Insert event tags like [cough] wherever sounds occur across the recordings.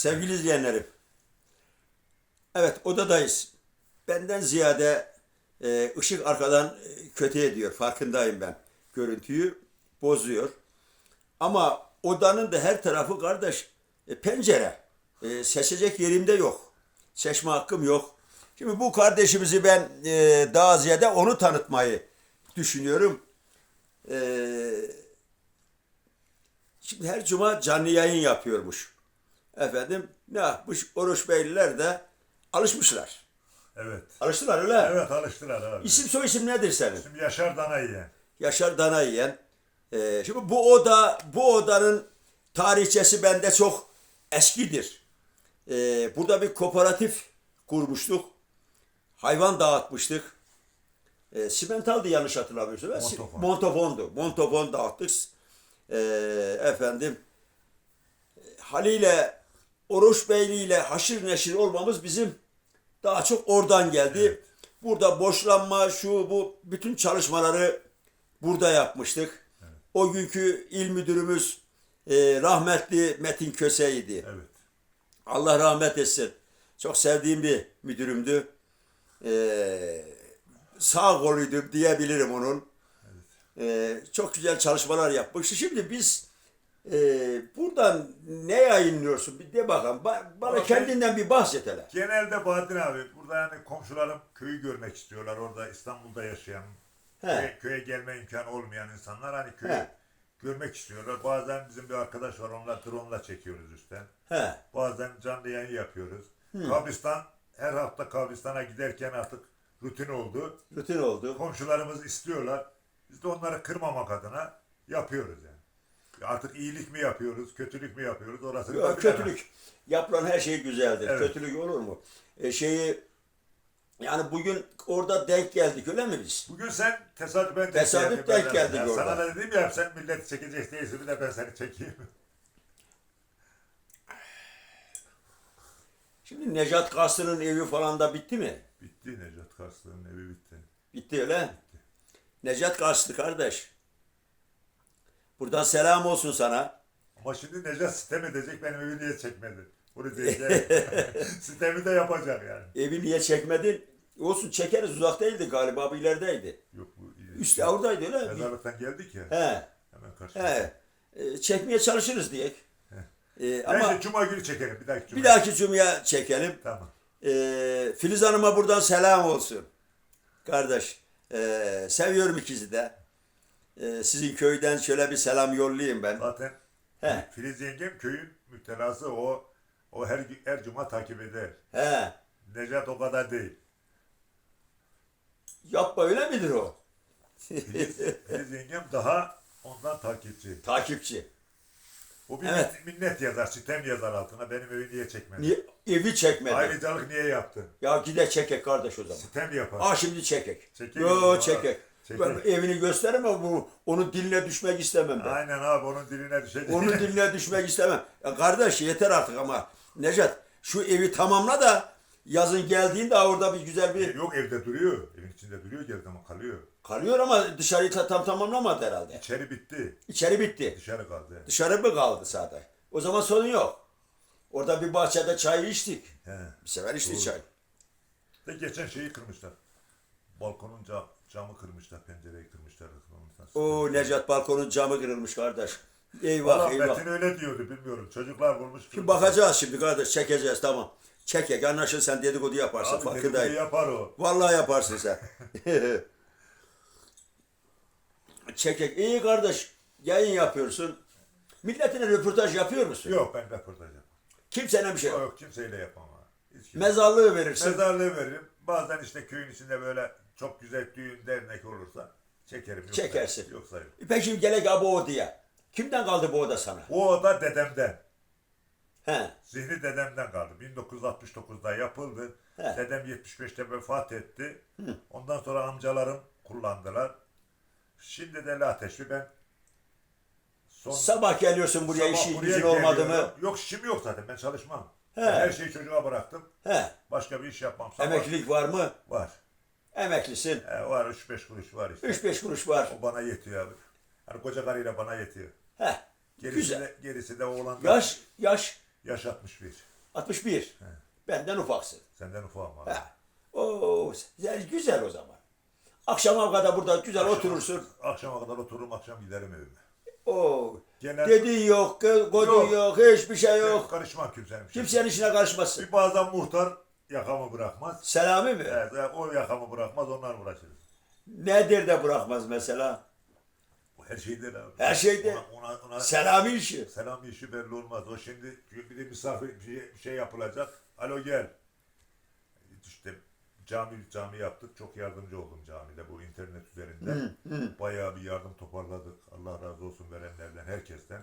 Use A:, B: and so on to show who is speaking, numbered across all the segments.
A: Sevgili izleyenlerim. Evet odadayız. Benden ziyade e, ışık arkadan e, kötü ediyor. Farkındayım ben. Görüntüyü bozuyor. Ama odanın da her tarafı kardeş e, pencere. E, seçecek yerimde yok. Seçme hakkım yok. Şimdi bu kardeşimizi ben e, daha ziyade onu tanıtmayı düşünüyorum. E, şimdi her cuma canlı yayın yapıyormuş. Efendim ne yapmış? Oruç Beyliler de alışmışlar.
B: Evet.
A: Alıştılar öyle.
B: Evet alıştılar abi.
A: İsim soy isim nedir senin?
B: Şimdi Yaşar Danayı.
A: Yaşar Danayiyen. Ee, şimdi bu oda, bu odanın tarihçesi bende çok eskidir. Ee, burada bir kooperatif kurmuştuk. Hayvan dağıtmıştık. Ee, simentaldı yanlış hatırlamıyorsam.
B: Montofon.
A: Montofondu. Montofon dağıttık. Ee, efendim haliyle Oruç Beyli ile haşır neşir olmamız bizim daha çok oradan geldi. Burada boşlanma, şu bu bütün çalışmaları burada yapmıştık. O günkü il müdürümüz e, rahmetli Metin Köse'ydi.
B: Evet.
A: Allah rahmet etsin. Çok sevdiğim bir müdürümdü. Ee, sağ koluydu diyebilirim onun. Ee, çok güzel çalışmalar yapmış. Şimdi biz e, buradan ne yayınlıyorsun? Bir de bakalım. Ba- bana
B: Ama
A: kendinden bir bahset hele.
B: Genelde Bahattin abi burada yani komşularım köyü görmek istiyorlar. Orada İstanbul'da yaşayan,
A: He.
B: köye, köye gelme imkanı olmayan insanlar hani köyü
A: He.
B: görmek istiyorlar. Bazen bizim bir arkadaş var onunla drone'la çekiyoruz üstten.
A: He.
B: Bazen canlı yayın yapıyoruz. Kabristan her hafta kabristana giderken artık rutin oldu.
A: Rutin oldu.
B: Komşularımız istiyorlar. Biz de onları kırmamak adına yapıyoruz yani. Artık iyilik mi yapıyoruz, kötülük mü yapıyoruz orasını da
A: Yok, kötülük. Yapılan her şey güzeldir.
B: Evet.
A: Kötülük olur mu? E, şeyi yani bugün orada denk geldik öyle mi biz?
B: Bugün sen tesadüfen denk
A: Tesadüf
B: geldin
A: denk geldik
B: Ya
A: orada.
B: Sana da dedim ya sen millet çekecek değilsin bir de ben seni çekeyim. [laughs]
A: Şimdi Necat Kasır'ın evi falan da bitti mi?
B: bitti Necat Karslan'ın evi bitti.
A: Bitti öyle. Necat Karslı kardeş. Buradan selam olsun sana.
B: Ama şimdi Necat sitem edecek benim evi niye çekmedi? Bunu diyecek. [laughs] Sitemi de yapacak yani.
A: Evi niye çekmedin? Olsun çekeriz uzak değildi galiba bir ilerideydi.
B: Yok bu
A: Üstte oradaydı öyle?
B: Mezarlıktan geldik ya.
A: He.
B: Hemen karşıda.
A: He. E, çekmeye çalışırız diye. E, ama
B: Neyse Cuma günü çekelim. Bir dahaki Cuma.
A: bir dahaki cumaya çekelim.
B: Tamam.
A: E, Filiz Hanım'a buradan selam olsun. Kardeş. e, seviyorum ikizi de. E, sizin köyden şöyle bir selam yollayayım ben.
B: Zaten
A: He.
B: Filiz yengem köyün müptelası o o her her cuma takip eder.
A: He.
B: Necat o kadar değil.
A: Yapma öyle midir o?
B: Filiz, Filiz yengem daha ondan takipçi.
A: Takipçi.
B: O bir
A: Evet.
B: minnet yazar, sitem yazar altına. Benim evi niye çekmedi?
A: Niye, evi çekmedi.
B: Ayrıcalık niye yaptın?
A: Ya gide çekek kardeş o zaman.
B: Sitem yapar.
A: Aa şimdi çekek.
B: Çekek
A: Yo çekek. Ben evini gösteremem ama bu onun diline düşmek istemem ben.
B: Aynen abi onun diline düşecek.
A: Onun [laughs] diline düşmek istemem. Ya kardeş yeter artık ama Necat şu evi tamamla da yazın geldiğinde orada bir güzel bir
B: Yok evde duruyor. Evin içinde duruyor geride ama kalıyor.
A: kalıyor ama dışarıyı ta- tam tamamlamadı herhalde.
B: İçeri bitti.
A: İçeri bitti.
B: Dışarı kaldı.
A: Dışarı mı kaldı sadece? O zaman sorun yok. Orada bir bahçede çay içtik.
B: He.
A: Bir sefer içtik
B: Doğru.
A: çay.
B: De geçen şeyi kırmışlar. Balkonun cam, camı kırmışlar, pencereyi kırmışlar.
A: O Necat balkonun camı kırılmış kardeş.
B: Valla
A: Eyvah eyvah.
B: Metin öyle diyordu bilmiyorum. Çocuklar vurmuş.
A: Şimdi bakacağız şimdi kardeş çekeceğiz tamam. Çekek anlaşıl sen dedikodu yaparsın
B: Abi dedikodu
A: farkındayım.
B: yapar o.
A: Vallahi yaparsın sen. [laughs] Çekek. İyi kardeş. Yayın yapıyorsun. Milletine röportaj yapıyor musun?
B: Yok ben röportaj yapamam.
A: Kimsenin bir şey yok.
B: Yok kimseyle yapamam. Hiç kimse.
A: Mezarlığı verirsin.
B: Mezarlığı veririm. Bazen işte köyün içinde böyle çok güzel düğün dernek olursa çekerim. Yoksa,
A: Çekersin.
B: Yoksa yok.
A: Peki şimdi gelek abi o diye. Kimden kaldı bu oda sana?
B: O oda dedemden.
A: He.
B: Zihni dedemden kaldı. 1969'da yapıldı.
A: He.
B: Dedem 75'te vefat etti. Ondan sonra amcalarım kullandılar. Şimdi de Lateşli ben son
A: Sabah geliyorsun buraya
B: sabah
A: işin
B: buraya
A: gücün olmadı mı?
B: Yok işim yok zaten ben çalışmam.
A: He.
B: Ben her şeyi çocuğa bıraktım.
A: He.
B: Başka bir iş yapmam. Sabah
A: Emeklilik var mı?
B: var.
A: Emeklisin.
B: He, var 3-5 kuruş var işte.
A: 3-5 kuruş var.
B: O bana yetiyor abi. Hani koca karıyla bana yetiyor.
A: He.
B: Gerisi
A: Güzel.
B: de, gerisi de oğlan.
A: Yaş, yaş.
B: Yaş 61.
A: 61. Benden ufaksın.
B: Senden ufağım abi.
A: Ha. Oo, güzel, güzel o zaman. Akşama kadar burada güzel oturursun.
B: Akşama kadar otururum, akşam giderim evime.
A: Oo.
B: Genel-
A: Dediğin yok, godun
B: Yok.
A: yok, hiçbir şey
B: Yok.
A: yok.
B: Karışmam kimsenin. şey.
A: Kimsenin işine karışmasın.
B: Bir bazen muhtar yakamı bırakmaz.
A: Selami mi?
B: Evet, o yakamı bırakmaz, onlar uğraşır.
A: Nedir de bırakmaz mesela?
B: Bu Her şeyde abi.
A: Her şeyde.
B: Ona, ona, ona
A: Selami işi.
B: selam işi belli olmaz. O şimdi bir de misafir bir şey, bir şey yapılacak. Alo gel. İşte cami cami yaptık. Çok yardımcı oldum camide bu internet üzerinden. Bayağı bir yardım toparladık. Allah razı olsun verenlerden, herkesten.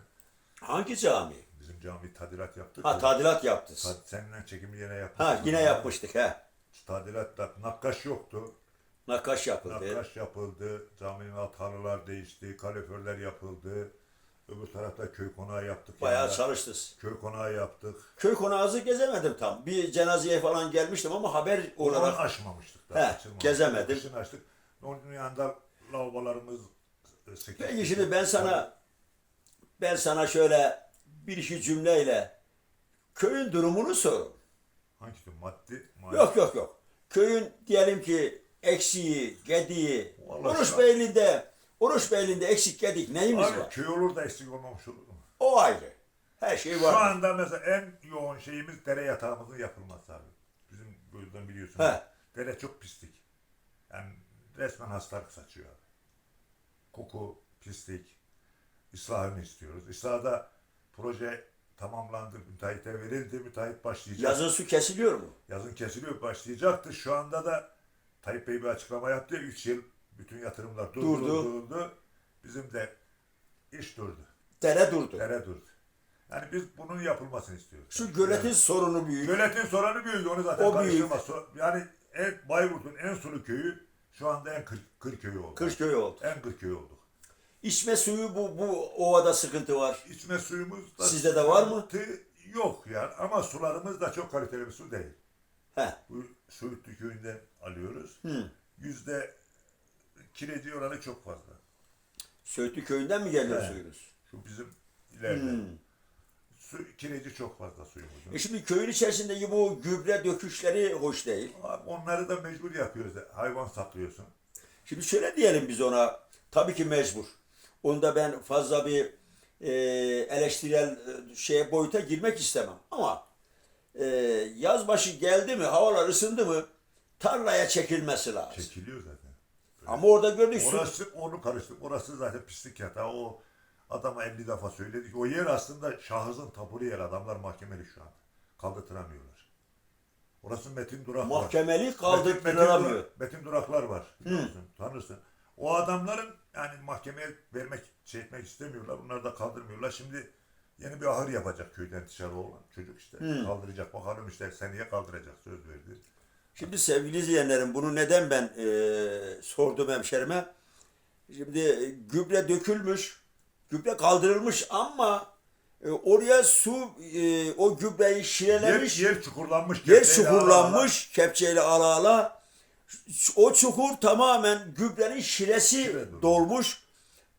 A: Hangi cami?
B: Bizim cami tadilat yaptık.
A: Ha tadilat yaptınız.
B: Ta- Seninle çekimi yine yaptık.
A: Ha yine yapmıştık ha.
B: Tadilatta nakkaş yoktu.
A: Nakaş yapıldı.
B: Nakkaş yapıldı. Caminin alt halılar değişti. Kaleförler yapıldı. Öbür tarafta köy konağı yaptık.
A: Bayağı
B: yanında.
A: çalıştınız.
B: Köy konağı yaptık.
A: Köy konağınızı gezemedim tam. Bir cenazeye falan gelmiştim ama haber
B: Olarak
A: olarak
B: açmamıştık.
A: He,
B: açılmamıştık.
A: gezemedim.
B: Kışın açtık. Onun yanında lavabolarımız e.
A: Peki şimdi ben sana ben sana şöyle bir iki cümleyle köyün durumunu sorun.
B: Hangi tür maddi? Mali.
A: Yok yok yok. Köyün diyelim ki eksiği, gediği,
B: Vallahi
A: Oruç
B: şu-
A: Beyli'nde Oruç Beyli'nde eksik gedik neyimiz
B: Abi
A: var?
B: köy olur da eksik olmamış olur mu?
A: O ayrı. Her şey
B: Şu
A: var.
B: anda mesela en yoğun şeyimiz dere yatağımızın yapılması abi. Bizim bölgeden biliyorsun.
A: He.
B: Dere çok pislik. Yani resmen hastalık saçıyor abi. Koku, pislik. İslahını istiyoruz. İslahda proje tamamlandı, müteahhite verildi, müteahhit başlayacak.
A: Yazın su kesiliyor mu?
B: Yazın kesiliyor, başlayacaktı. Şu anda da Tayyip Bey bir açıklama yaptı. 3 yıl bütün yatırımlar durdu,
A: Durdu.
B: Bizim de iş durdu.
A: Dere durdu.
B: Dere durdu. Yani biz bunun yapılmasını istiyoruz.
A: Şu göletin sorunu büyük.
B: Göletin sorunu büyük. Onu zaten
A: O
B: karıştırma. So- Yani en, Bayburt'un en sulu köyü şu anda en kır, kır köyü oldu.
A: Kırköy oldu.
B: En kır köyü olduk.
A: İçme suyu bu, bu ovada sıkıntı var.
B: İçme suyumuz da
A: Sizde de var mı?
B: sıkıntı Yok yani ama sularımız da çok kaliteli bir su değil.
A: He.
B: Bu Söğütlü köyünden alıyoruz.
A: Hı.
B: Yüzde kireci oranı çok fazla.
A: Söğütlü köyünden mi geliyor
B: He.
A: suyunuz?
B: Şu bizim ileride. Su, kireci çok fazla suyumuzun.
A: E şimdi köyün içerisindeki bu gübre döküşleri hoş değil.
B: Abi onları da mecbur yapıyoruz. Hayvan saklıyorsun.
A: Şimdi şöyle diyelim biz ona. Tabii ki mecbur. Onda ben fazla bir e, eleştirel e, şeye boyuta girmek istemem. Ama e, yaz başı geldi mi, havalar ısındı mı tarlaya çekilmesi lazım.
B: Çekiliyor zaten.
A: Ama orada gördük su.
B: Orası onu karıştırdık. Orası zaten pislik yatağı. O adama 50 defa söyledik. O yer aslında şahısın tapulu yer. Adamlar mahkemeli şu an. Kaldırtıramıyorlar. Orası Metin Durak var.
A: Mahkemeli
B: Metin,
A: kaldırtılamıyor.
B: Durak- Metin Duraklar var. Biliyorsun, tanırsın. O adamların yani mahkemeye vermek, şey etmek istemiyorlar. Bunları da kaldırmıyorlar. Şimdi yeni bir ahır yapacak köyden dışarı olan çocuk işte. Kaldıracak. Bakalım işte seneye kaldıracak. Söz verdi.
A: Şimdi sevgili izleyenlerim bunu neden ben e, sordum hemşerime? Şimdi e, gübre dökülmüş, gübre kaldırılmış ama e, oraya su e, o gübreyi
B: Yer,
A: şirelemiş, yer,
B: yer çukurlanmış. kepçeyle
A: çukurlanmış kepçeyle ala ala. O çukur tamamen gübrenin şiresi
B: Şire dolu.
A: dolmuş.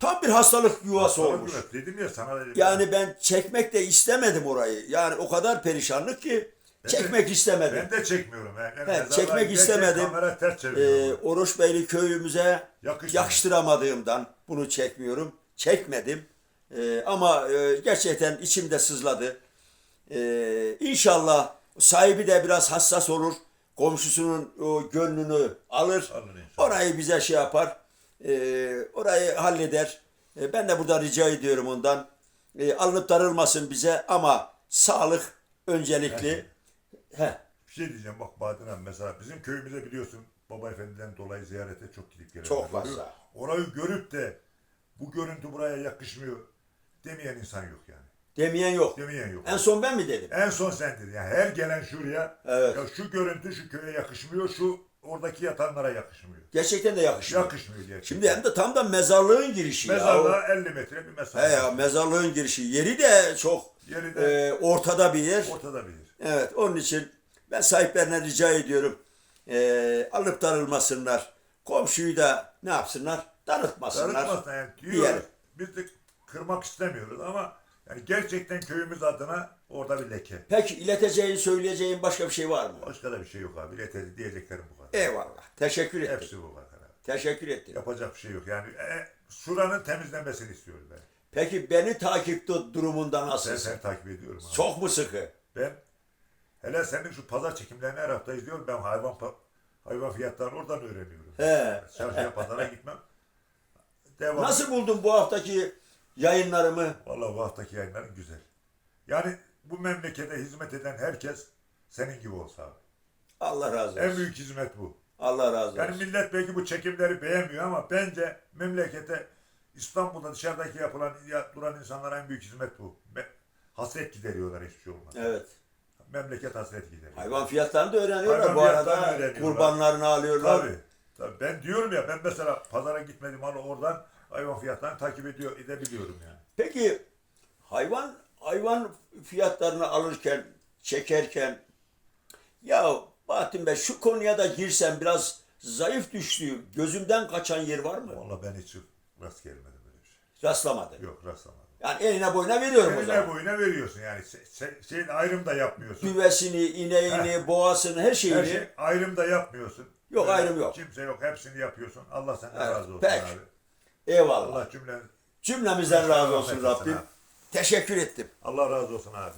A: Tam bir hastalık yuvası
B: ala.
A: olmuş.
B: Dedim ya sana dedim.
A: Yani ben çekmek de istemedim orayı. Yani o kadar perişanlık ki
B: de-
A: çekmek istemedim.
B: Ben de çekmiyorum. Yani. Mezarlığa
A: çekmek istemedim. Ee. Oruçbeyli köyümüze
B: Yakışmadı.
A: yakıştıramadığımdan bunu çekmiyorum. Çekmedim. Ee, ama e, gerçekten içimde sızladı. Ee, inşallah sahibi de biraz hassas olur. Komşusunun o gönlünü alır. Orayı bize şey yapar. Ee, orayı halleder. Ee, ben de burada rica ediyorum ondan. Ee, alınıp darılmasın bize ama sağlık öncelikli. He.
B: Bir şey diyeceğim bak abi mesela bizim köyümüze biliyorsun Baba Efendi'den dolayı ziyarete çok gidip gelen.
A: Çok fazla.
B: Orayı görüp de bu görüntü buraya yakışmıyor demeyen insan yok yani.
A: Demeyen yok.
B: Demeyen yok.
A: En son ben mi dedim?
B: En son sen dedin. Yani her gelen şuraya
A: Evet.
B: ya şu görüntü şu köye yakışmıyor, şu oradaki yatanlara yakışmıyor.
A: Gerçekten de yakışıyor.
B: Yakışmıyor gerçekten.
A: Şimdi hem de tam da mezarlığın girişi ya.
B: Mezarlığa 50 metre bir mesafe.
A: He ya mezarlığın girişi. Yeri de çok
B: Yeri de-
A: e, ortada bir yer.
B: Ortada bir yer.
A: Evet onun için ben sahiplerine rica ediyorum. E, alıp darılmasınlar. Komşuyu da ne yapsınlar? Darıtmasınlar.
B: Darıtmasın yani
A: Diyelim.
B: diyoruz. Biz de kırmak istemiyoruz ama Yani gerçekten köyümüz adına orada bir leke.
A: Peki ileteceğin, söyleyeceğin başka bir şey var mı?
B: Başka da bir şey yok abi. Leke diyeceklerim bu kadar.
A: Eyvallah. Teşekkür ettim.
B: Hepsi bu kadar abi.
A: Teşekkür ettim.
B: Yapacak bir şey yok. Yani e, şuranın temizlenmesini istiyorum ben.
A: Peki beni takipte durumunda
B: Ben
A: nasılsın?
B: seni takip ediyorum abi.
A: Çok mu sıkı?
B: Ben hele senin şu pazar çekimlerini her hafta izliyorum. Ben hayvan hayvan fiyatlarını oradan öğreniyorum.
A: He.
B: Çarşıya pazara gitmem. [laughs] Devam.
A: Nasıl buldun bu haftaki yayınlarımı?
B: Vallahi bu haftaki yayınların güzel. Yani bu memlekete hizmet eden herkes senin gibi olsa abi.
A: Allah razı
B: En
A: olsun.
B: büyük hizmet bu.
A: Allah razı
B: Yani
A: olsun.
B: millet belki bu çekimleri beğenmiyor ama bence memlekete İstanbul'da dışarıdaki yapılan ya- duran insanlara en büyük hizmet bu. Hasret gideriyorlar hiçbir şey olmaz.
A: Evet.
B: Memleket hasret gideriyor.
A: Hayvan fiyatlarını da öğreniyorlar.
B: Hayvan
A: bu arada kurbanlarını alıyorlar.
B: Tabii. Tabii. Ben diyorum ya ben mesela pazara gitmedim ama oradan hayvan fiyatlarını takip ediyor edebiliyorum yani.
A: Peki hayvan hayvan fiyatlarını alırken, çekerken ya Bahattin Bey şu konuya da girsem biraz zayıf düştüğüm, gözümden kaçan yer var mı?
B: Vallahi ben hiç rast gelmedim böyle bir şey.
A: Rastlamadım.
B: Yok rastlamadım.
A: Yani eline boyuna veriyorum o
B: Eline
A: zaman.
B: boyuna veriyorsun yani. Se- şeyin ayrım da yapmıyorsun.
A: Düvesini, ineğini, boğasını, her şeyini.
B: Her şey ayrım da yapmıyorsun.
A: Yok, ayrım yok.
B: Kimse yok. Hepsini yapıyorsun. Allah senden
A: Evet,
B: razı olsun
A: peki.
B: abi.
A: Eyvallah.
B: Allah cümle
A: Cümlemizden razı olsun Rabbim.
B: abi.
A: Teşekkür ettim.
B: Allah razı olsun abi.